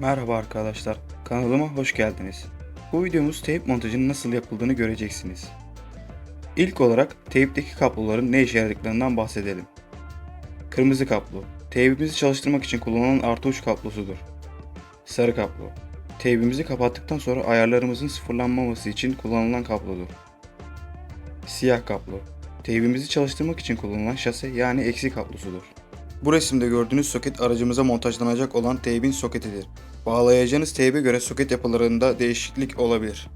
Merhaba arkadaşlar, kanalıma hoş geldiniz. Bu videomuz teyp montajının nasıl yapıldığını göreceksiniz. İlk olarak teypteki kabloların ne işe yaradıklarından bahsedelim. Kırmızı kablo, teybimizi çalıştırmak için kullanılan artı uç kablosudur. Sarı kablo, teybimizi kapattıktan sonra ayarlarımızın sıfırlanmaması için kullanılan kablodur. Siyah kablo, teybimizi çalıştırmak için kullanılan şase yani eksi kablosudur. Bu resimde gördüğünüz soket aracımıza montajlanacak olan teybin soketidir. Bağlayacağınız teybe göre soket yapılarında değişiklik olabilir.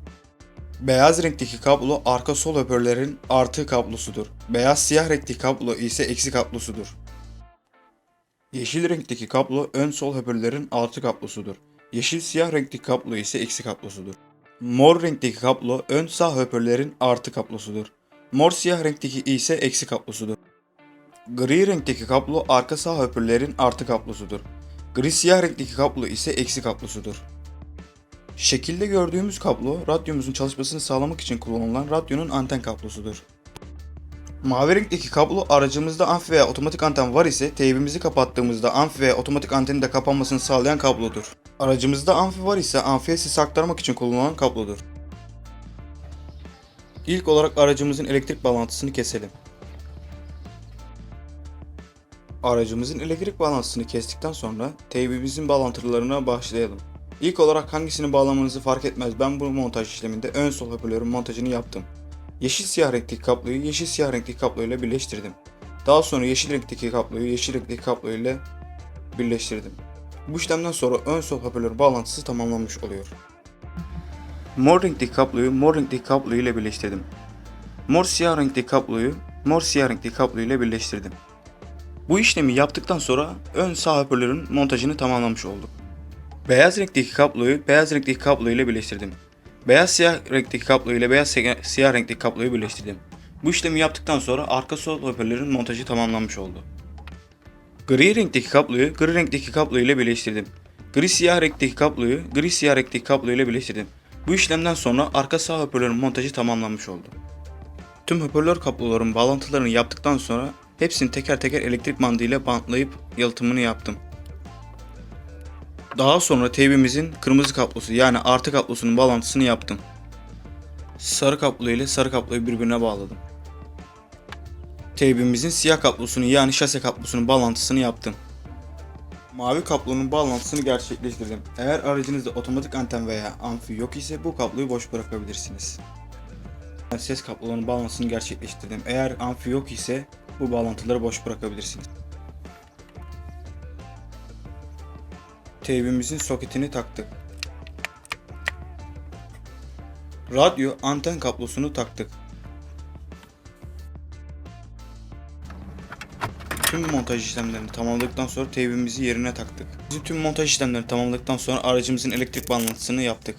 Beyaz renkteki kablo arka sol hoparlörlerin artı kablosudur. Beyaz siyah renkteki kablo ise eksi kablosudur. Yeşil renkteki kablo ön sol hoparlörlerin artı kablosudur. Yeşil siyah renkteki kablo ise eksi kablosudur. Mor renkteki kablo ön sağ hoparlörlerin artı kablosudur. Mor siyah renkteki ise eksi kablosudur. Gri renkteki kablo arka sağ hoparlörlerin artı kablosudur. Gri siyah renkteki kablo ise eksi kablosudur. Şekilde gördüğümüz kablo radyomuzun çalışmasını sağlamak için kullanılan radyonun anten kablosudur. Mavi renkteki kablo aracımızda amfi veya otomatik anten var ise teybimizi kapattığımızda amfi veya otomatik antenin de kapanmasını sağlayan kablodur. Aracımızda amfi var ise amfiye ses aktarmak için kullanılan kablodur. İlk olarak aracımızın elektrik bağlantısını keselim. Aracımızın elektrik bağlantısını kestikten sonra teybimizin bağlantılarına başlayalım. İlk olarak hangisini bağlamanızı fark etmez. Ben bu montaj işleminde ön sol hoparlörün montajını yaptım. Yeşil siyah renkteki kabloyu yeşil siyah renkteki kabloyla birleştirdim. Daha sonra yeşil renkteki kabloyu yeşil renkteki kabloyla birleştirdim. Bu işlemden sonra ön sol hoparlör bağlantısı tamamlanmış oluyor. Mor renkteki kabloyu mor renkteki kablo birleştirdim. Mor siyah renkteki kabloyu mor siyah renkteki kablo ile birleştirdim. Bu işlemi yaptıktan sonra ön sağ hoparlörün montajını tamamlamış olduk. Beyaz renkteki kabloyu beyaz renkteki kablo ile birleştirdim. Beyaz siyah renkteki kablo ile beyaz si- siyah renkteki kabloyu birleştirdim. Bu işlemi yaptıktan sonra arka sol hoparlörün montajı tamamlanmış oldu. Gri renkteki kabloyu gri renkteki kablo ile birleştirdim. Gri siyah renkteki kabloyu gri siyah renkteki kablo ile birleştirdim. Bu işlemden sonra arka sağ hoparlörün montajı tamamlanmış oldu. Tüm hoparlör kabloların bağlantılarını yaptıktan sonra hepsini teker teker elektrik bandıyla bantlayıp yalıtımını yaptım. Daha sonra teybimizin kırmızı kablosu yani artı kablosunun bağlantısını yaptım. Sarı kablo ile sarı kabloyu birbirine bağladım. Teybimizin siyah kablosunu yani şase kablosunun bağlantısını yaptım. Mavi kablonun bağlantısını gerçekleştirdim. Eğer aracınızda otomatik anten veya amfi yok ise bu kabloyu boş bırakabilirsiniz. Ses kablolarının bağlantısını gerçekleştirdim. Eğer amfi yok ise bu bağlantıları boş bırakabilirsiniz. Teybimizin soketini taktık. Radyo anten kablosunu taktık. Tüm montaj işlemlerini tamamladıktan sonra teybimizi yerine taktık. Tüm montaj işlemlerini tamamladıktan sonra aracımızın elektrik bağlantısını yaptık.